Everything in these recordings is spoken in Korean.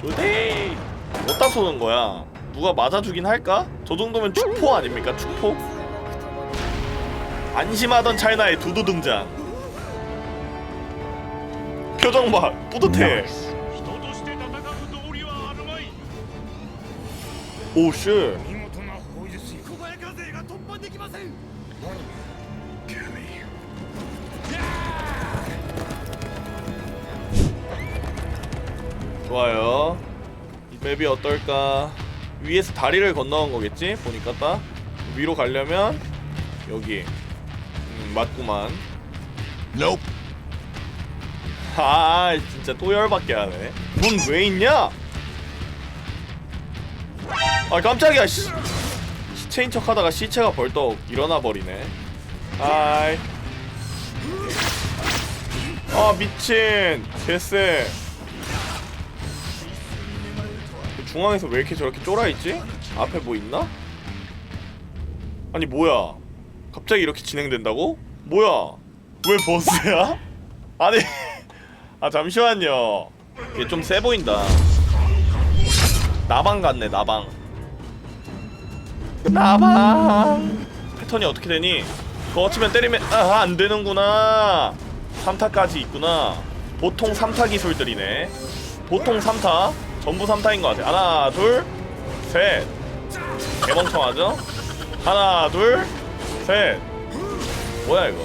조대 어디다 쏘는 거야? 누가 맞아주긴 할까? 저 정도면 축포 아닙니까? 축포? 안심하던 찰나의 두두 등장. 표정 봐, 뿌듯해. 오 쉣. 좋아요. 이 맵이 어떨까? 위에서 다리를 건너온 거겠지? 보니까 딱. 위로 가려면 여기. 음, 맞구만. Nope. 아 진짜 또 열받게 하네. 문왜 있냐? 아 깜짝이야 시, 시체인 척 하다가 시체가 벌떡 일어나 버리네. 아이. 아 미친. 개쎄 중앙에서 왜 이렇게 저렇게 쫄아있지? 앞에 뭐 있나? 아니 뭐야 갑자기 이렇게 진행된다고? 뭐야 왜 버스야? 아니 아 잠시만요 얘 좀 세 보인다 나방 같네 나방 나방 패턴이 어떻게 되니? 그거 치면 때리면 아 안되는구나 3타까지 있구나 보통 3타 기술들이네 보통 3타 전부 3타인 것 같아 하나 둘 셋 개멍청하죠? 하나 둘 셋 뭐야 이거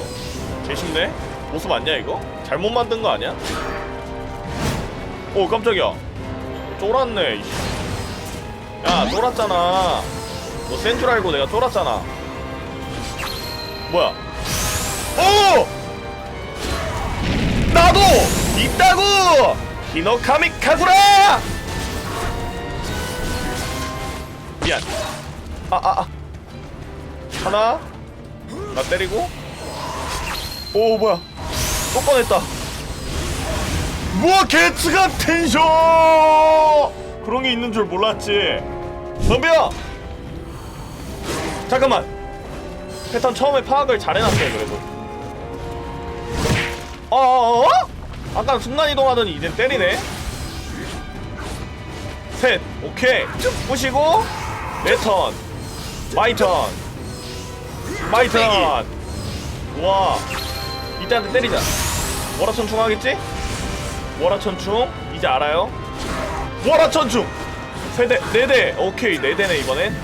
개쉽네? 보스 맞냐 이거? 잘못 만든 거 아니야? 오 깜짝이야 쫄았네 이씨. 야 쫄았잖아 너 센 줄 알고 내가 쫄았잖아 뭐야 오! 나도 있다고! 히노카미 카구라! 미안. 아아 아. 하나. 나 때리고. 오 뭐야. 또 꺼냈다. 뭐야 개츠가 텐션! 그런 게 있는 줄 몰랐지. 덤벼 잠깐만. 패턴 처음에 파악을 잘 해놨어요 그래도. 어어어? 아까 순간이동하더니 이젠 때리네. 셋 오케이. 쭉 부시고 내 턴. 마이 턴. 마이 턴. 와. 이때한테 때리자. 월화천충 하겠지? 월화천충 이제 알아요? 월화천충 세대 네 대. 오케이 네 대네 이번엔.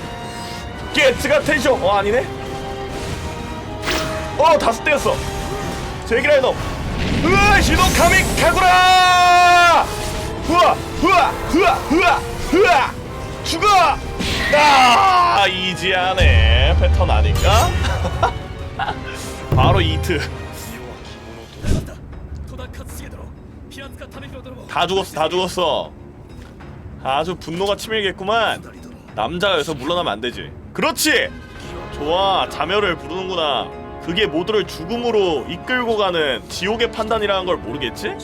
게츠가 텐션. 어 아니네? 어 다섯 대였어. 제기라이 너 으아 시노카미 카구라! 후아 후아 후아 후아 후아! 죽어 아 이지하네 패턴 아닌가? 바로 이트 戸田勝重殿平塚為弘殿も 다 죽었어 다 죽었어 아주 분노가 치밀겠구만 남자가 여기서 물러나면 안 되지 그렇지 좋아 자멸을 부르는구나 그게 모두를 죽음으로 이끌고 가는 지옥의 판단이라는 걸 모르겠지?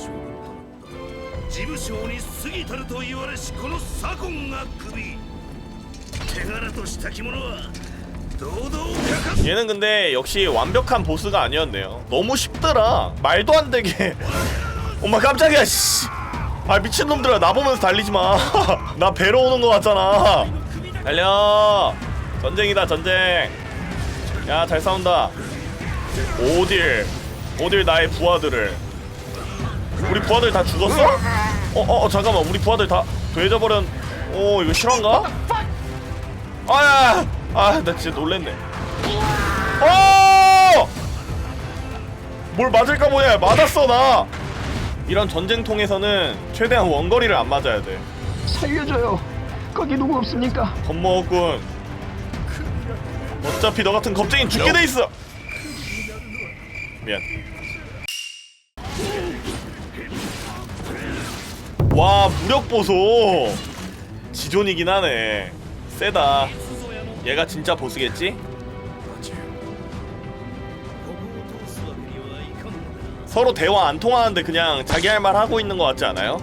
事務省に過ぎたると言われしこの左近が首 얘는 근데 역시 완벽한 보스가 아니었네요. 너무 쉽더라. 말도 안 되게. 엄마 깜짝이야 씨. 아 미친놈들아. 나 보면서 달리지 마 나 배로 오는 거 같잖아. 달려. 전쟁이다 전쟁. 야 잘 싸운다. 오딜. 오딜 나의 부하들을. 우리 부하들 다 죽었어? 어어 어, 잠깐만. 우리 부하들 다 돼져버렸 오 이거 실화인가? 아야 아나 진짜 놀랬네. 어! 뭘 맞을까 보냐 맞았어 나. 이런 전쟁통에서는 최대한 원거리를 안 맞아야 돼. 살려줘요. 거기 누구 없습니까? 겁먹었군. 어차피 너 같은 겁쟁이 죽게 돼 있어. 미안. 와 무력 보소. 지존이긴 하네 세다 얘가 진짜 보스겠지? 서로 대화 안 통하는데 그냥 자기 할 말 하고 있는 것 같지 않아요?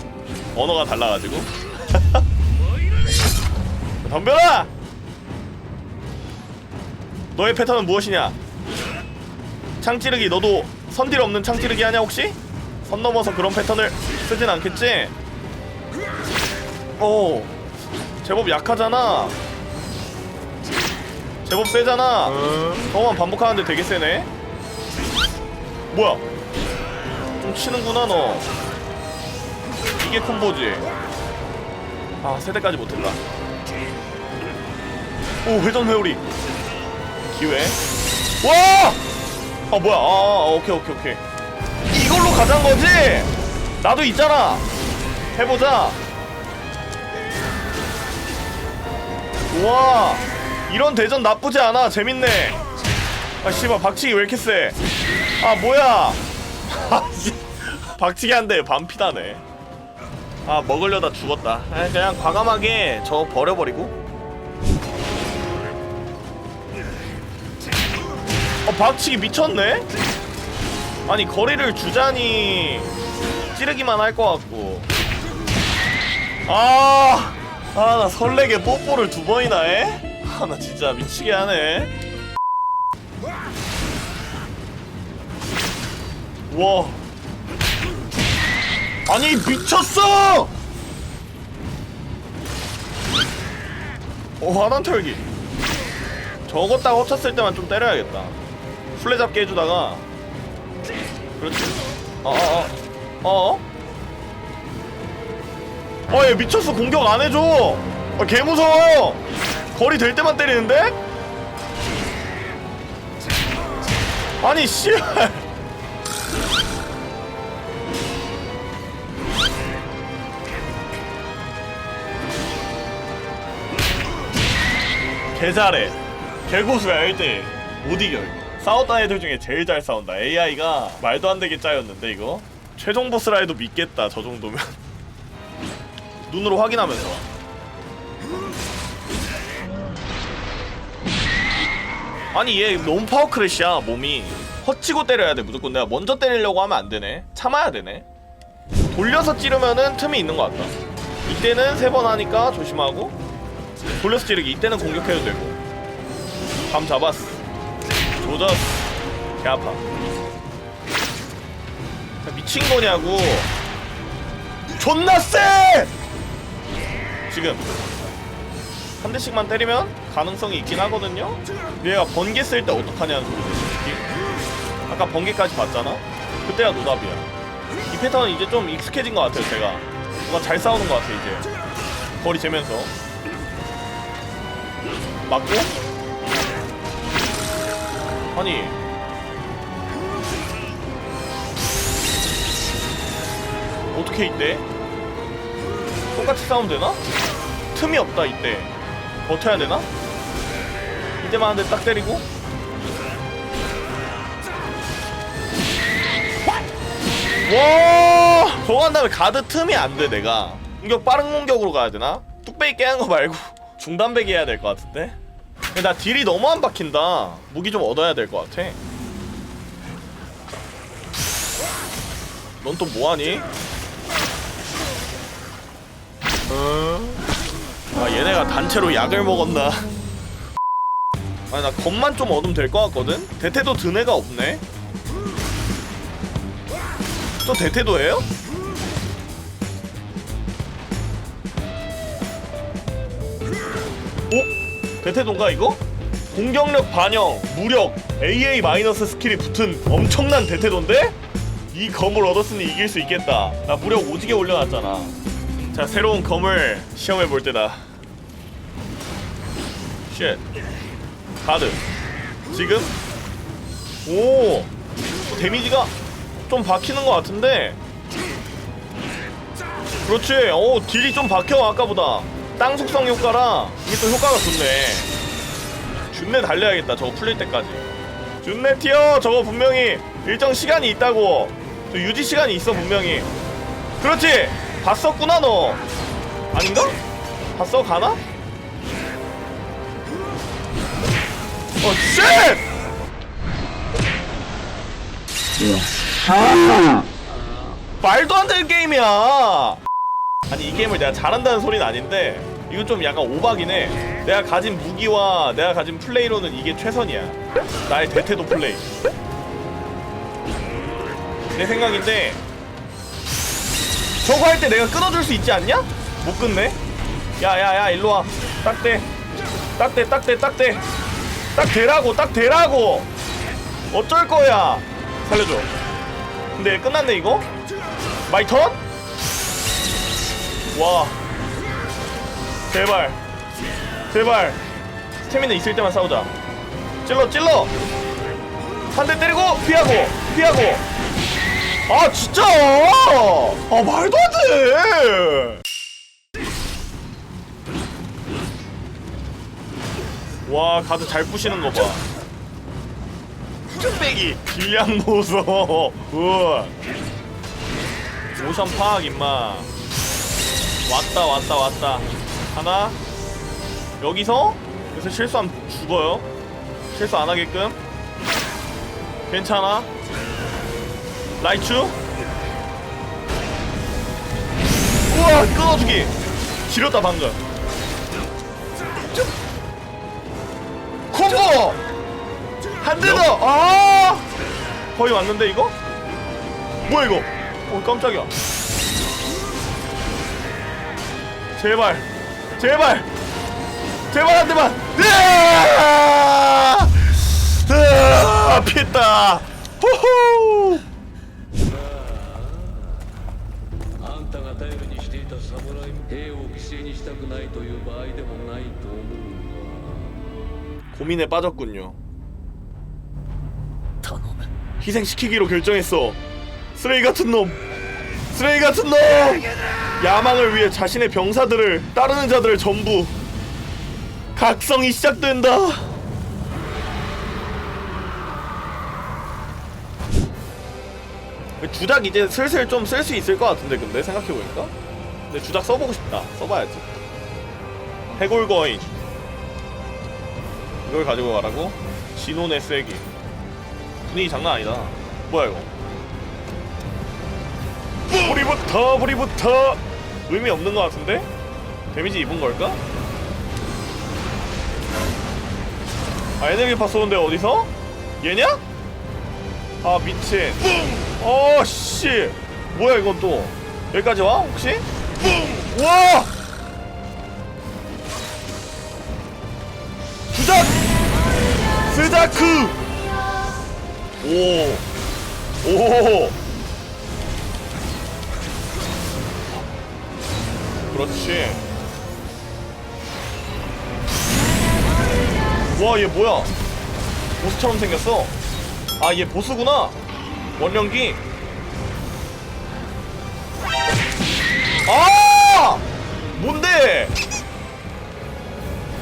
언어가 달라가지고 덤벼라! 너의 패턴은 무엇이냐? 창찌르기 너도 선딜 없는 창찌르기 하냐 혹시? 선 넘어서 그런 패턴을 쓰진 않겠지? 오 제법 약하잖아. 제법 세잖아. 저만 반복하는데 되게 세네. 뭐야? 좀 치는구나 너. 이게 콤보지. 아 세대까지 못했다. 오 회전 회오리. 기회. 와! 아 뭐야? 아, 아 오케이 오케이 오케이. 이걸로 가자는 거지? 나도 있잖아. 해보자 와 이런 대전 나쁘지 않아. 재밌네. 아 씨발 박치기 왜 이렇게 세 아 뭐야? 아, 씨. 박치기 한대 반피다네. 아 먹으려다 죽었다. 아, 그냥 과감하게 저 버려버리고. 어 박치기 미쳤네? 아니 거리를 주자니 찌르기만 할 것 같고. 아, 아, 나 설레게 뽀뽀를 두 번이나 해? 아, 나 진짜 미치게 하네. 와. 아니, 미쳤어! 어, 하단 털기. 저거 딱 헛쳤을 때만 좀 때려야겠다. 술래 잡게 해주다가. 그렇지. 어, 어, 어. 어? 어, 얘 미쳤어. 공격 안 해줘. 아, 개 무서워. 거리 될 때만 때리는데? 아니, 씨발. 개 잘해. 개고수야 1대1. 못 이겨. 이거. 싸웠던 애들 중에 제일 잘 싸운다. AI가 말도 안 되게 짜였는데 이거. 최종 보스라 해도 믿겠다. 저 정도면. 눈으로 확인하면서. 아니 얘 너무 파워 크래시야 몸이. 허치고 때려야 돼 무조건 내가 먼저 때리려고 하면 안 되네. 참아야 되네. 돌려서 찌르면은 틈이 있는 것 같다. 이때는 세 번 하니까 조심하고 돌려서 찌르기 이때는 공격해도 되고 감 잡았어 조졌어 개 아파 미친 거냐고 존나 세 지금 한 대씩만 때리면 가능성이 있긴 하거든요. 얘가 번개 쓸 때 어떡하냐는 소리지. 아까 번개까지 봤잖아? 그때가 노답이야. 이 패턴은 이제 좀 익숙해진 것 같아요 제가. 뭔가 잘 싸우는 것 같아 이제. 거리 재면서. 맞고? 아니. 어떻게 이때 똑같이 싸우면 되나? 틈이 없다 이때 버텨야 되나? 이때만 한 대 딱 때리고 와 저거 한 다음에 가드 틈이 안 돼 내가 공격 빠른 공격으로 가야 되나? 뚝배기 깨는 거 말고 중단배기 해야 될 것 같은데? 나 딜이 너무 안 박힌다 무기 좀 얻어야 될 것 같아 넌 또 뭐하니? 어? 아 얘네가 단체로 약을 먹었나 아니 나 겁만 좀 얻으면 될 것 같거든? 대퇴도 든 애가 없네 또 대퇴도예요? 오? 대퇴도인가 이거? 공격력 반영, 무력, AA 마이너스 스킬이 붙은 엄청난 대퇴도인데? 이 검을 얻었으니 이길 수 있겠다. 나 무력 오지게 올려놨잖아. 자, 새로운 검을 시험해 볼 때다. 쉣. 카드. 지금? 오! 데미지가 좀 박히는 것 같은데? 그렇지. 오, 딜이 좀 박혀, 아까보다. 땅 속성 효과라 이게 또 효과가 좋네. 준내 달려야겠다, 저거 풀릴 때까지. 준내 튀어! 저거 분명히 일정 시간이 있다고. 저 유지 시간이 있어, 분명히. 그렇지! 봤었구나, 너. 아닌가? 봤어, 가나? 어, 쉣! 예. 말도 안 되는 게임이야. 아니 이 게임을 내가 잘한다는 소리는 아닌데 이건 좀 약간 해. 내가 가진 무기와 내가 가진 플레이로는 이게 최선이야. 나의 대태도 플레이. 내 생각인데 저거 할 때 내가 끊어줄 수 있지 않냐? 못 끊네. 야야야 일로 와. 딱 대. 딱 대, 딱 대, 딱 대. 딱 대라고, 딱 대라고. 어쩔 거야. 살려줘. 근데 끝났네 이거. 마이 턴? 와. 제발. 제발. 스태미나 있을 때만 싸우자. 찔러, 찔러. 한 대 때리고 피하고, 피하고. 아 진짜. 아 말도 안 돼. 와 가드 잘 부시는 거 봐. 쭈빼기 길량 보소. 우와. 모션 파악 임마. 왔다 왔다 왔다. 하나. 여기서 여기서 실수하면 죽어요. 실수 안 하게끔. 괜찮아. 라이츄. 우와 끊어주기. 지렸다 방금. 콤보! 한 대 더! 아! 거의 왔는데 이거? 뭐야 이거? 어 깜짝이야. 제발, 제발, 제발 한 대만. 으아! 으아! 피했다. 호호! 兵を犠牲にしたくないという場合でもないと思う 고민에 빠졌군요. 희생시키기로 결정했어. 쓰레기 같은 놈. 쓰레기 같은 놈. 야망을 위해 자신의 병사들을 따르는 자들을 전부 각성이 시작된다. 주작 이제 슬슬 좀 쓸 수 있을 것 같은데 근데 생각해보니까 근데 주작 써보고 싶다 써봐야지 해골거인 이걸 가지고 가라고? 진혼의 쐐기 분위기 장난 아니다 뭐야 이거 불이부터 불이부터 의미 없는 것 같은데? 데미지 입은 걸까? 아 에너지 파 쏘는데 어디서? 얘냐? 아 미친 어씨 뭐야 이건 또 여기까지 와 혹시? 와 주작! 스자크! 오 오! 그렇지. 와 얘 뭐야? 보스처럼 생겼어. 아 얘 보스구나. 원령기 아 뭔데?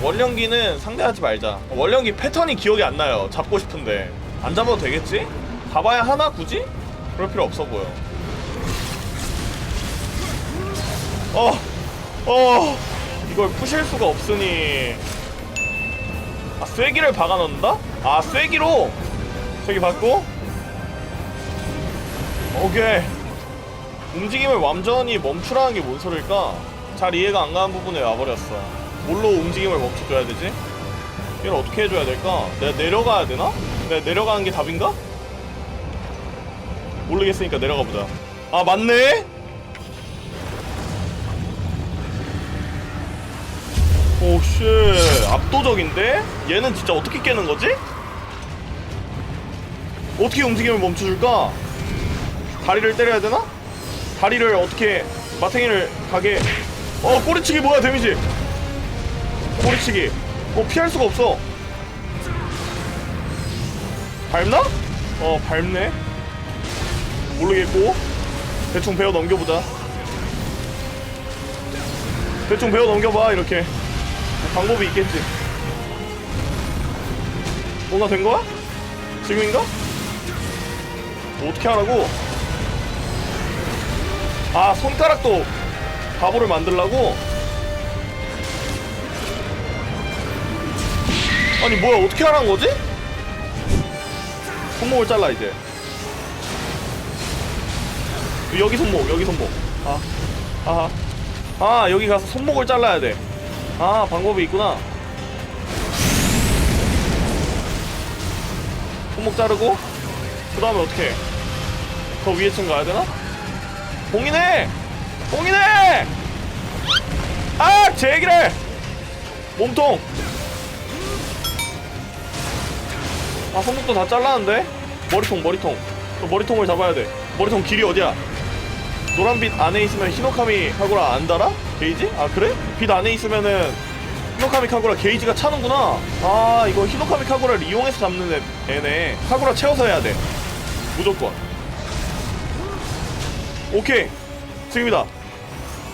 원령기는 상대하지 말자. 원령기 패턴이 기억이 안 나요. 잡고 싶은데. 안 잡아도 되겠지? 잡아야 하나 굳이? 그럴 필요 없어 보여. 어, 어, 이걸 푸실 수가 없으니. 아 쐐기를 박아 넣는다? 아 쐐기로! 쐐기 받고? 오케이 움직임을 완전히 멈추라는 게 뭔 소릴까? 잘 이해가 안 가는 부분에 와버렸어 뭘로 움직임을 멈춰줘야 되지? 이걸 어떻게 해줘야 될까? 내가 내려가야 되나? 내가 내려가는 게 답인가? 모르겠으니까 내려가 보자 아 맞네? 오씨 압도적인데? 얘는 진짜 어떻게 깨는 거지? 어떻게 움직임을 멈춰줄까? 다리를 때려야 되나? 다리를 어떻게 마탱이를 가게? 어 꼬리치기 뭐야 데미지? 꼬리치기. 어 피할 수가 없어. 밟나? 어 밟네. 모르겠고. 대충 배워 넘겨보자. 대충 배워 넘겨봐 이렇게. 방법이 있겠지. 뭔가 된 거야? 지금인가? 뭐 어떻게 하라고? 아 손가락도 바보를 만들라고? 아니 뭐야 어떻게 하라는 거지? 손목을 잘라 이제 여기 손목 여기 손목 아 아하 아 여기 가서 손목을 잘라야 돼아 방법이 있구나 손목 자르고 그 다음에 어떻게 해? 더 위에 층 가야 되나? 봉이네! 봉이네! 아! 제 얘기를! 몸통! 아 손목도 다 잘랐는데? 머리통 머리통 저 머리통을 잡아야 돼 머리통 길이 어디야? 노란빛 안에 있으면 히노카미 카구라 안 달아? 게이지? 아 그래? 빛 안에 있으면은 히노카미 카구라 게이지가 차는구나 아 이거 히노카미 카구라를 이용해서 잡는 애, 애네 카구라 채워서 해야 돼 무조건 오케이. 지금이다.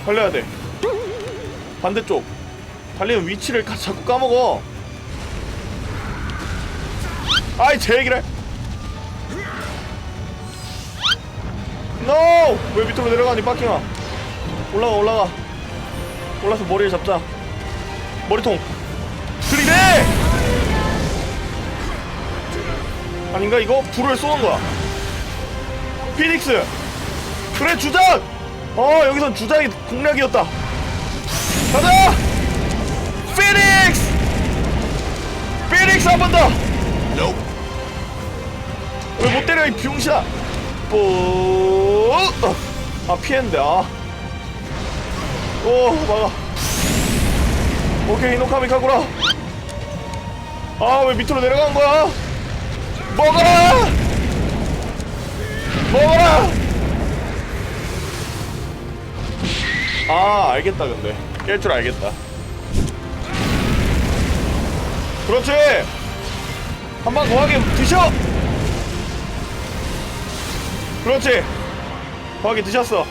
달려야 돼. 반대쪽. 달리는 위치를 가- 자꾸 까먹어. 아이 제 얘기를 NO! 왜 밑으로 내려가니 빠킹아 올라가 올라가. 올라서 머리를 잡자. 머리통. 들이대! 아닌가 이거? 불을 쏘는 거야. 피닉스 그래 주작! 어 여기선 주작이 공략이었다 가자! 피닉스! 피닉스 한 번 더! 왜못 때려 이 병신아 뽀! 아 피했는데 아. 오 막아 오케이 이노카미 카구라 아 왜 밑으로 내려간 거야 먹어라 먹어라 아 알겠다 근데. 깰 줄 알겠다. 그렇지! 한 번 더하게 드셔! 그렇지! 더하게 드셨어.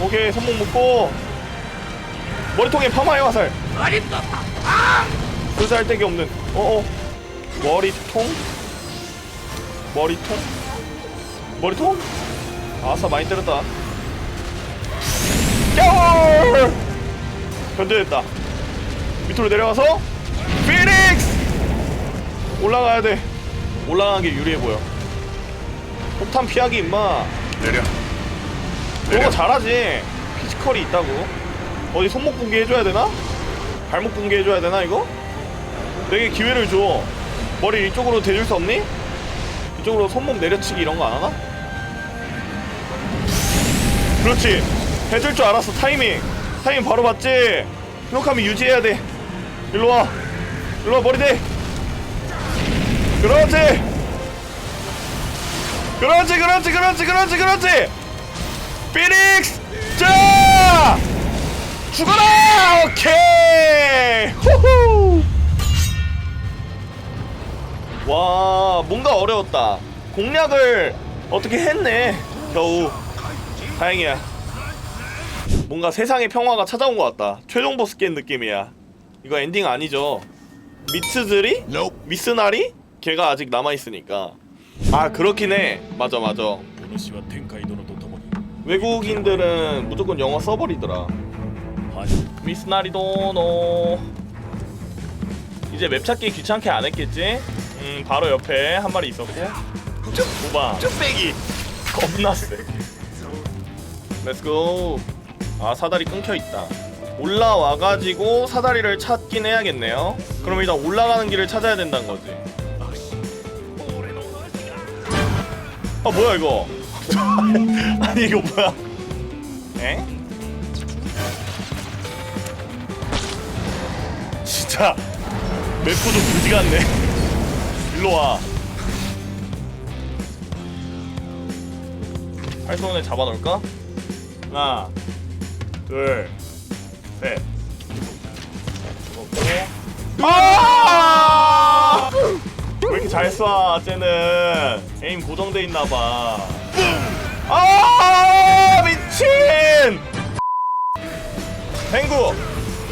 오케이 손목 묶고. 머리통에 파마해 화살. 쓰잘데기 없는. 어어. 머리통? 머리통? 머리통? 아싸 많이 때렸다 야월 견뎌냈다. 밑으로 내려가서 피닉스! 올라가야 돼. 올라가는 게 유리해 보여. 폭탄 피하기 임마. 내려. 거 잘하지. 피지컬이 있다고. 어디 손목 붕괴 해줘야 되나? 발목 붕괴 해줘야 되나 이거? 내게 기회를 줘. 머리 이쪽으로 대줄 수 없니? 이쪽으로 손목 내려치기 이런 거 안 하나? 그렇지 해줄 줄 알았어 타이밍. 타이밍 바로 봤지? 히노카미 유지해야 돼. 일로와. 일로와 머리 대. 그렇지. 그렇지 그렇지 그렇지 그렇지 그렇지. 피닉스 자! 죽어라! 오케이! 후후! 와 뭔가 어려웠다. 공략을 어떻게 했네 겨우. 다행이야 뭔가 세상의 평화가 찾아온 것 같다. 최종 보스 깬 느낌이야. 이거 엔딩 아니죠? 미츠즈리? 미스나리? 걔가 아직 남아있으니까. 아 그렇긴 해. 맞아 맞아. 외국인들은 무조건 영어 써버리더라. 미스나리도노. 이제 맵 찾기 귀찮게 안 했겠지? 음 바로 옆에 한 마리 있었고. 도방. 쭈빼기. 겁나 세. Let's. 아 사다리 끊겨있다. 올라와가지고 사다리를 찾긴 해야겠네요. 그럼 일단 올라가는 길을 찾아야 된다는 거지. 아 뭐야 이거? 아니 이거 뭐야? 에? 진짜 맵도 좀 그지 같네. 일로와. 팔손에 잡아놓을까? 하나 둘셋 아! 왜 이렇게 잘 쏴, 쟤는 에임 고정돼 있나 봐. 아, 미친! 탱구!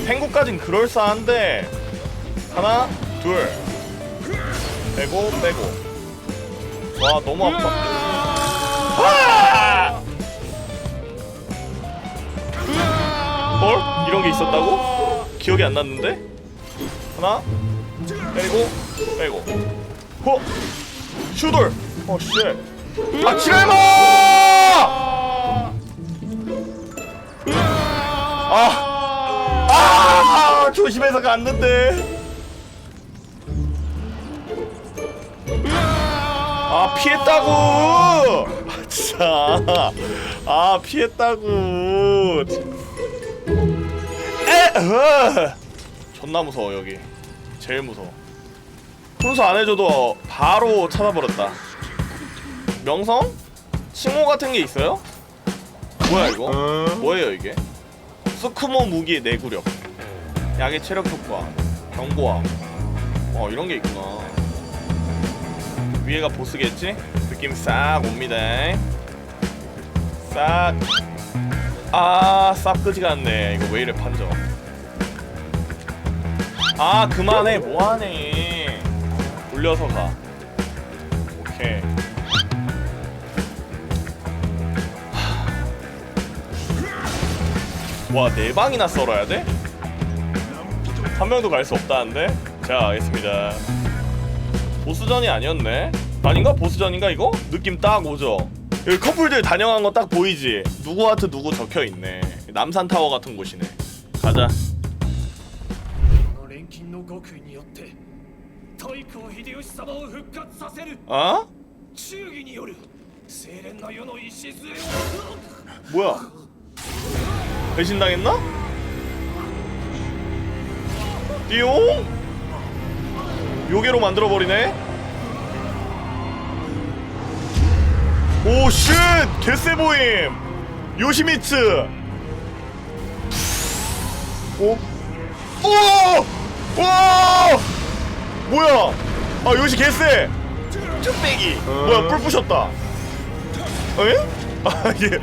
탱구까진 그럴싸한데. 하나, 둘. 빼고, 빼고. 와, 너무 아파. 아! 뭘? 이런 게 있었다고? 기억이 안 났는데? 하나, 빼고, 빼고. 호! 슈돌! 어, 쉣. 아, 지랄마! 아, 아, 조심해서 갔는데. 아, 피했다고. 아, 진짜. 아, 피했다고. 에, 으. 존나 무서워 여기. 제일 무서워. 훈수 안 해줘도 바로 찾아버렸다. 명성? 칭호 같은 게 있어요? 뭐야 이거? 뭐예요 이게? 스쿠모 무기 내구력 약의 체력 효과 경고함 어 이런 게 있구나 위에가 보스겠지? 느낌 싹 옵니다 싹 아싹 끄지가 않네 이거 왜 이래 판정 아 그만해 뭐하네 올려서 가 오케이 와, 네 방이나 썰어야 돼? 한 명도 갈 수 없다는데? 자, 알겠습니다. 보스전이 아니었네? 아닌가? 보스전인가 이거? 느낌 딱 오죠? 여기 커플들 단영한 거 딱 보이지? 누구한테 누구 적혀있네. 남산타워 같은 곳이네. 가자. この錬金の極意によって太閤秀吉様を復活させる 어? 忠義による精錬の世の礎を 뭐야? 배신당했나? 띠용? 요괴로 만들어버리네? 오, 쉣! 개쎄 보임! 요시미츠! 오? 오! 와! 뭐야? 아, 요시 개쎄! 쭈빼기! 뭐야, 뿔 부셨다! 에? 아 이게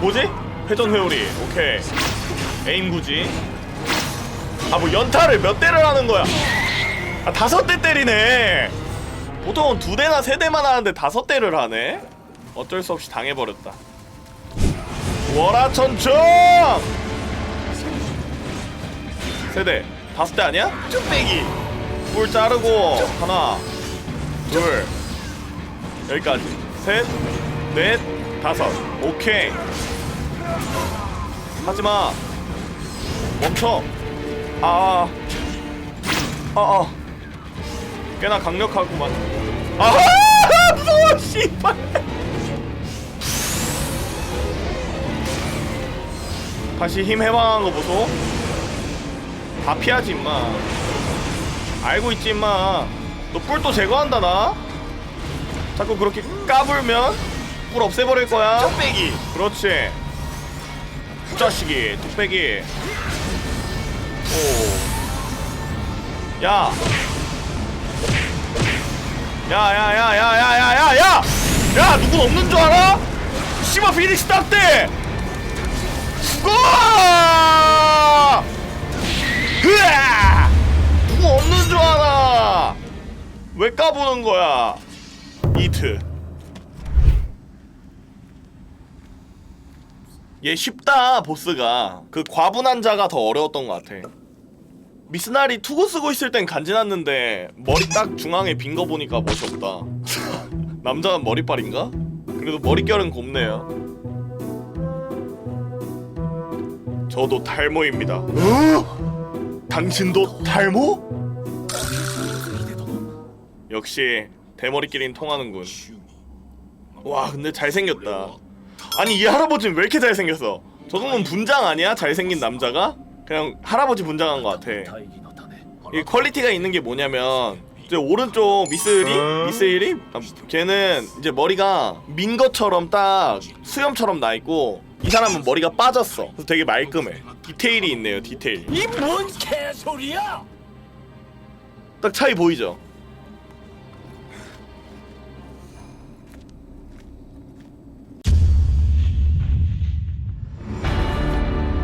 뭐지? 회전 회오리 오케이 에임 구지 아 뭐 연타를 몇 대를 하는 거야 아 다섯 대 때리네 보통은 두 대나 세 대만 하는데 다섯 대를 하네 어쩔 수 없이 당해버렸다 월화천청 세대 다섯 대 아니야? 쭈빼기 뿔 자르고 하나 둘 여기까지 셋 넷, 다섯. 오케이. 하지마. 멈춰. 아. 아, 아. 꽤나 강력하구만. 아, 무서워, 씨발. 다시 힘 해방한 거 보소. 다 피하지, 임마. 알고 있지, 임마. 너 뿔 또 제거한다, 나? 자꾸 그렇게 까불면 뿔 없애버릴 거야. 뚝배기. 그렇지. 이 자식이 뚝배기. 오. 야. 야야야야야야야야! 야 누군 없는 줄 알아? 씨발 피닉스 딱대! 죽어! 으아! 누구 없는 줄 알아? 왜 까보는 거야? 이트. 얘 쉽다 보스가 그 과분한 자가 더 어려웠던 것 같아 미스나리 투구 쓰고 있을 땐 간지났는데 머리 딱 중앙에 빈 거 보니까 멋이 없다 남자는 머리빨인가? 그래도 머릿결은 곱네요 저도 탈모입니다. 어? 당신도 탈모? 역시 대머리끼린 통하는군. 와 근데 잘생겼다. 아니 이 할아버지는 왜 이렇게 잘생겼어? 저 정도면 분장 아니야? 잘생긴 남자가? 그냥 할아버지 분장한 것 같아. 이 퀄리티가 있는 게 뭐냐면 이제 오른쪽 미스리 미스리 아, 걔는 이제 머리가 민 것처럼 딱 수염처럼 나 있고 이 사람은 머리가 빠졌어 그래서 되게 말끔해 디테일이 있네요 디테일 이 뭔 개소리야! 딱 차이 보이죠?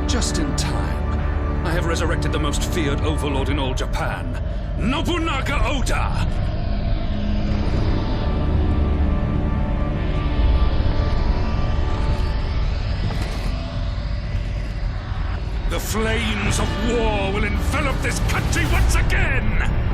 Just in time. I have resurrected the most feared overlord in all Japan, Nobunaga Oda! flames of war will envelop this country once again!